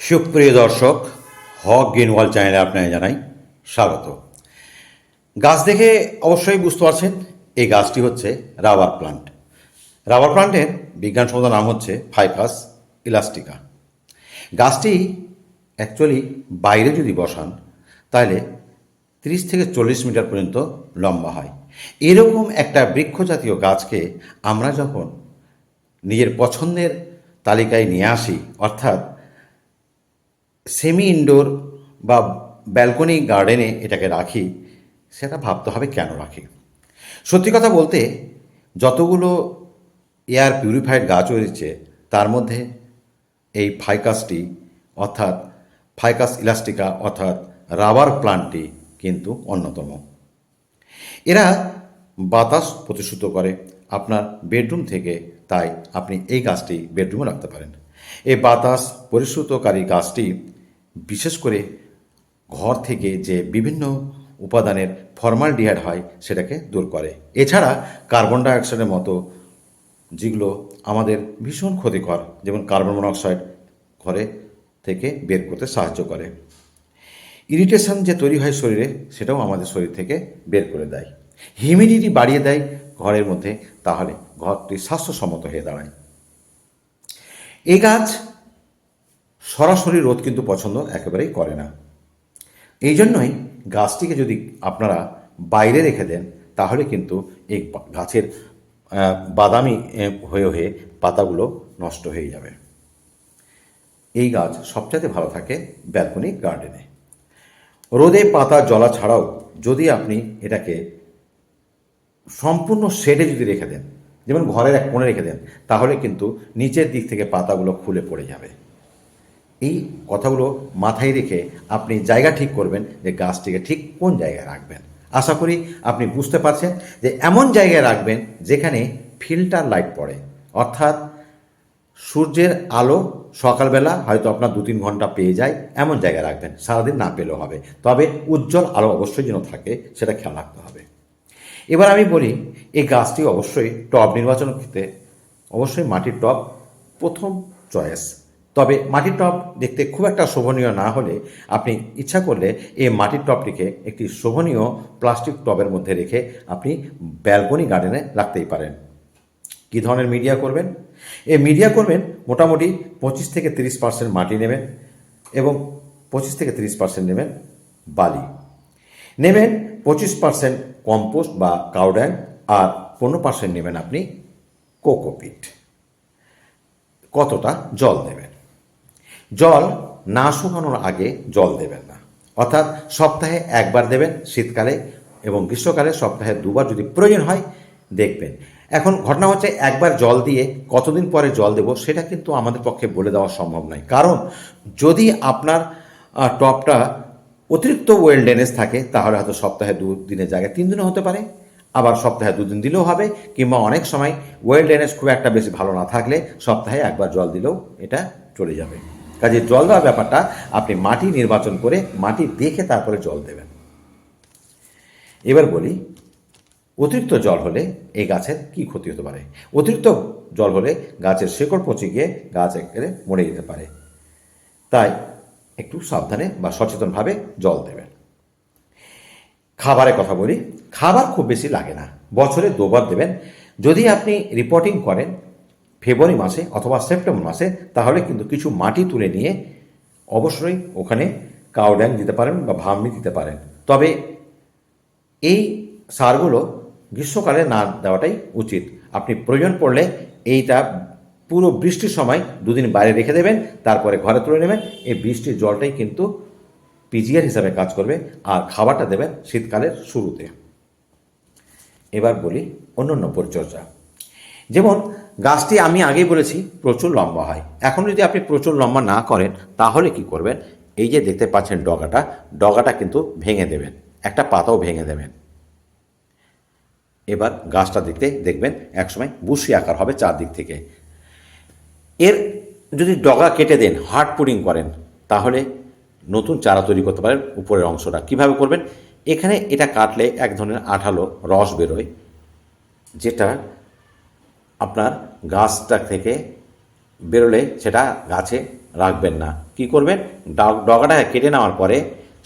সুপ্রিয় দর্শক, হক গ্রিনওয়াল চ্যানেলে আপনাকে জানাই স্বাগত। গাছ দেখে অবশ্যই বুঝতে পারছেন, এই গাছটি হচ্ছে রাবার প্লান্ট। রাবার প্লান্টের বিজ্ঞানসম্মত নাম হচ্ছে ফাইকাস ইলাস্টিকা। গাছটি অ্যাকচুয়ালি বাইরে যদি বসান, তাহলে তিরিশ থেকে চল্লিশ মিটার পর্যন্ত লম্বা হয়। এরকম একটা বৃক্ষ জাতীয় গাছকে আমরা যখন নিজের পছন্দের তালিকায় নিয়ে আসি, অর্থাৎ সেমি ইনডোর বা ব্যালকনি গার্ডেনে এটাকে রাখি, সেটা ভাবতে হবে কেন রাখি? সত্যি কথা বলতে, যতগুলো এয়ার পিউরিফাইড গাছ রয়েছে, তার মধ্যে এই ফাইকাসটি অর্থাৎ ফাইকাস ইলাস্টিকা অর্থাৎ রাবার প্লান্টটি কিন্তু অন্যতম। এরা বাতাস প্রতিশ্রুত করে, আপনার বেডরুম থেকে, তাই আপনি এই গাছটি বেডরুমে রাখতে পারেন। এই বাতাস পরিশ্রুতকারী গাছটি বিশেষ করে ঘর থেকে যে বিভিন্ন উপাদানের ফর্মালডিহাইড হয়, সেটাকে দূর করে। এছাড়া কার্বন ডাইঅক্সাইডের মতো যেগুলো আমাদের ভীষণ ক্ষতিকর, যেমন কার্বন মনোক্সাইড ঘরে থেকে বের করতে সাহায্য করে। ইরিটেশন যে তৈরি হয় শরীরে, সেটাও আমাদের শরীর থেকে বের করে দেয়। হিউমিডিটি বাড়িয়ে দেয় ঘরের মধ্যে, তাহলে ঘরটি স্বাস্থ্যসম্মত হয়ে দাঁড়ায়। এই গাছ সরাসরি রোদ কিন্তু পছন্দ একেবারেই করে না। এই জন্যই গাছটিকে যদি আপনারা বাইরে রেখে দেন, তাহলে কিন্তু এই গাছের বাদামি হয়ে হয়ে পাতাগুলো নষ্ট হয়ে যাবে। এই গাছ সবচাইতে ভালো থাকে ব্যালকনি গার্ডেনে। রোদে পাতা জলা ছাড়াও যদি আপনি এটাকে সম্পূর্ণ শেডে যদি রেখে দেন, যেমন ঘরের এক কোণে রেখে দেন, তাহলে কিন্তু নিচের দিক থেকে পাতাগুলো খুলে পড়ে যাবে। এই কথাগুলো মাথায় রেখে আপনি জায়গা ঠিক করবেন যে গাছটিকে ঠিক কোন জায়গায় রাখবেন। আশা করি আপনি বুঝতে পারছেন যে এমন জায়গায় রাখবেন যেখানে ফিল্টার লাইট পড়ে। অর্থাৎ সূর্যের আলো সকালবেলা হয়তো আপনার দু তিন ঘণ্টা পেয়ে যায়, এমন জায়গায় রাখবেন। সারাদিন না পেলেও হবে। তবে উজ্জ্বল আলো অবশ্যই যেন থাকে, সেটা খেয়াল রাখতে হবে। এবার আমি বলি, এই গাছটি অবশ্যই টব নির্বাচন ক্ষেত্রে অবশ্যই মাটির টব প্রথম চয়েস। তবে মাটির টব দেখতে খুব একটা শোভনীয় না হলে আপনি ইচ্ছা করলে এই মাটির টবটিকে একটি শোভনীয় প্লাস্টিক টবের মধ্যে রেখে আপনি ব্যালকনি গার্ডেনে রাখতেই পারেন। কী ধরনের মিডিয়া করবেন? এই মিডিয়া করবেন মোটামুটি পঁচিশ থেকে তিরিশ পার্সেন্ট মাটি নেবেন এবং পঁচিশ থেকে তিরিশ পার্সেন্ট নেবেন বালি। নেবেন পঁচিশ পার্সেন্ট কম্পোস্ট বা কাউড্যাং আর পনেরো পার্সেন্ট নেবেন আপনি কোকোপিট। কতটা জল দেবেন জল না শুকানোর আগে জল দেবেন না। অর্থাৎ সপ্তাহে একবার দেবেন শীতকালে এবং গ্রীষ্মকালে সপ্তাহে দুবার যদি প্রয়োজন হয় দেখবেন। এখন ঘটনা হচ্ছে একবার জল দিয়ে কতদিন পরে জল দেব সেটা কিন্তু আমাদের পক্ষে বলে দেওয়া সম্ভব নয়। কারণ যদি আপনার টবটা অতিরিক্ত ওয়েল ড্রেনেজ থাকে, তাহলে হয়তো সপ্তাহে দু দিনের জায়গায় তিন দিনও হতে পারে। আবার সপ্তাহে দুদিন দিলেও হবে কিংবা অনেক সময় ওয়েল ড্রেনেজ খুব একটা বেশি ভালো না থাকলে সপ্তাহে একবার জল দিলেও এটা চলে যাবে। কাজে জল দেওয়ার ব্যাপারটা আপনি মাটি নির্বাচন করে মাটি দেখে তারপরে জল দেবেন। এবার বলি, অতিরিক্ত জল হলে এই গাছের কি ক্ষতি হতে পারে? অতিরিক্ত জল হলে গাছের শেকড় পচে গিয়ে গাছ একেবারে মরে যেতে পারে। তাই একটু সাবধানে বা সচেতনভাবে জল দেবেন। খাবারের কথা বলি, খাবার খুব বেশি লাগে না। বছরে দুবার দেবেন। যদি আপনি রিপোর্টিং করেন ফেব্রুয়ারি মাসে অথবা সেপ্টেম্বর মাসে, তাহলে কিন্তু কিছু মাটি তুলে নিয়ে অবশ্যই ওখানে কাউড্যাং দিতে পারেন বা ভামনি দিতে পারেন। তবে এই সারগুলো গ্রীষ্মকালে না দেওয়াটাই উচিত। আপনি প্রয়োজন পড়লে এইটা পুরো বৃষ্টির সময় দুদিন বাইরে রেখে দেবেন, তারপরে ঘরে তুলে নেবেন। এই বৃষ্টির জলটাই কিন্তু পিজিআর হিসাবে কাজ করবে আর খাবারটা দেবেন শীতকালের শুরুতে। এবার বলি অন্যান্য পরিচর্যা। যেমন গাছটি আমি আগেই বলেছি, প্রচুর লম্বা হয়। এখন যদি আপনি প্রচুর লম্বা না করেন, তাহলে কি করবেন? এই যে দেখতে পাচ্ছেন ডগাটা ডগাটা কিন্তু ভেঙে দেবেন, একটা পাতাও ভেঙে দেবেন। এবার গাছটা দেখতে দেখবেন, একসময় বুশি আকার হবে চারদিক থেকে। এর যদি ডগা কেটে দেন, হার্ড পুডিং করেন, তাহলে নতুন চারা তৈরি করতে পারেন উপরের অংশটা। কীভাবে করবেন? এখানে এটা কাটলে এক ধরনের আঠালো রস বেরোয়, যেটা আপনার গাছটা থেকে বেরোলে সেটা গাছে রাখবেন না। কি করবেন? ডগাটা কেটে নেওয়ার পরে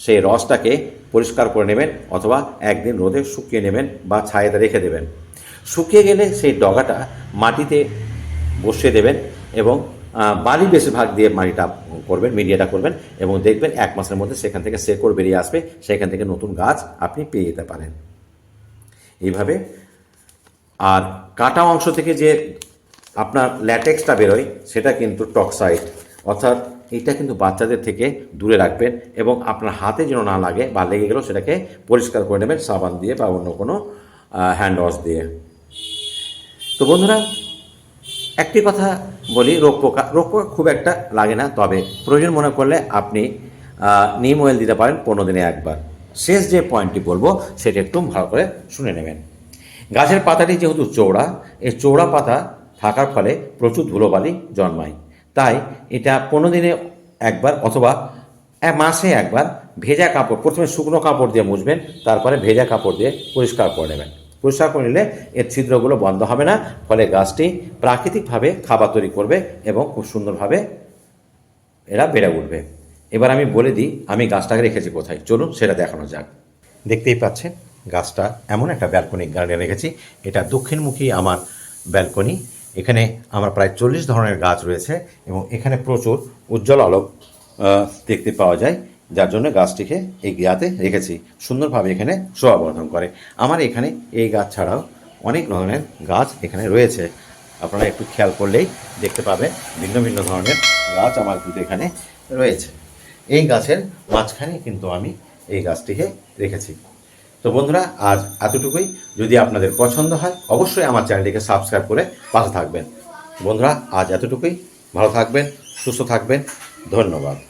সেই রসটাকে পরিষ্কার করে নেবেন অথবা একদিন রোদে শুকিয়ে নেবেন বা ছায়াতে রেখে দেবেন। শুকিয়ে গেলে সেই ডগাটা মাটিতে বসিয়ে দেবেন এবং বালি বেশিরভাগ দিয়ে মাটিটা করবেন, মিডিয়াটা করবেন এবং দেখবেন এক মাসের মধ্যে সেখান থেকে শেকড় বেরিয়ে আসবে, সেখান থেকে নতুন গাছ আপনি পেয়ে যেতে পারেন। এইভাবে আর কাটা অংশ থেকে যে আপনার ল্যাটেক্সটা বেরোয়, সেটা কিন্তু টক্সাইড। অর্থাৎ এটা কিন্তু বাচ্চাদের থেকে দূরে রাখবেন এবং আপনার হাতে যেন না লাগে বা লেগে গেলেও সেটাকে পরিষ্কার করে নেবেন সাবান দিয়ে বা অন্য কোনো হ্যান্ড ওয়াশ দিয়ে। তো বন্ধুরা, একটি কথা বলি, রোগ পোকা রোগ পোকা খুব একটা লাগে না, তবে প্রয়োজন মনে করলে আপনি নিম অয়েল দিতে পারেন পনেরো দিনে একবার। শেষ যে পয়েন্টটি বলব, সেটা একটু ভালো করে শুনে নেবেন। গাছের পাতাটি যেহেতু চৌড়া এই চৌড়া পাতা থাকার ফলে প্রচুর ধুলোবালি জন্মায়। তাই এটা পনেরো দিনে একবার অথবা এক মাসে একবার ভেজা কাপড়, প্রথমে শুকনো কাপড় দিয়ে মুছবেন, তারপরে ভেজা কাপড় দিয়ে পরিষ্কার করে নেবেন। পরিষ্কার করে নিলে এর ছিদ্রগুলো বন্ধ হবে না, ফলে গাছটি প্রাকৃতিকভাবে খাবার তৈরি করবে এবং খুব সুন্দরভাবে এরা বেড়ে উঠবে। এবার আমি বলে দিই, আমি গাছটাকে রেখেছি কোথায়। চলুন সেটা দেখানো যাক। দেখতেই পাচ্ছেন গাছটা এমন একটা ব্যালকনি গার্ডেন রেখেছি। এটা দক্ষিণমুখী আমার ব্যালকনি এখানে আমার প্রায় চল্লিশ ধরনের গাছ রয়েছে এবং এখানে প্রচুর উজ্জ্বল আলোক দেখতে পাওয়া যায়। যার জন্য গাছটিকে এই গাতে রেখেছি। সুন্দরভাবে এখানে শোভাবর্ধন করে। আমার এখানে এই গাছ ছাড়াও অনেক ধরনের গাছ এখানে রয়েছে। আপনারা একটু খেয়াল করলেই দেখতে পাবেন ভিন্ন ভিন্ন ধরনের গাছ আমার কিন্তু এখানে রয়েছে। এই গাছের মাঝখানে কিন্তু আমি এই গাছটিকে রেখেছি। তো বন্ধুরা, আজ এতটুকুই। যদি আপনাদের পছন্দ হয়, অবশ্যই আমার চ্যানেলটিকে সাবস্ক্রাইব করে পাশে থাকবেন। বন্ধুরা, আজ এতটুকুই। ভালো থাকবেন, সুস্থ থাকবেন। ধন্যবাদ।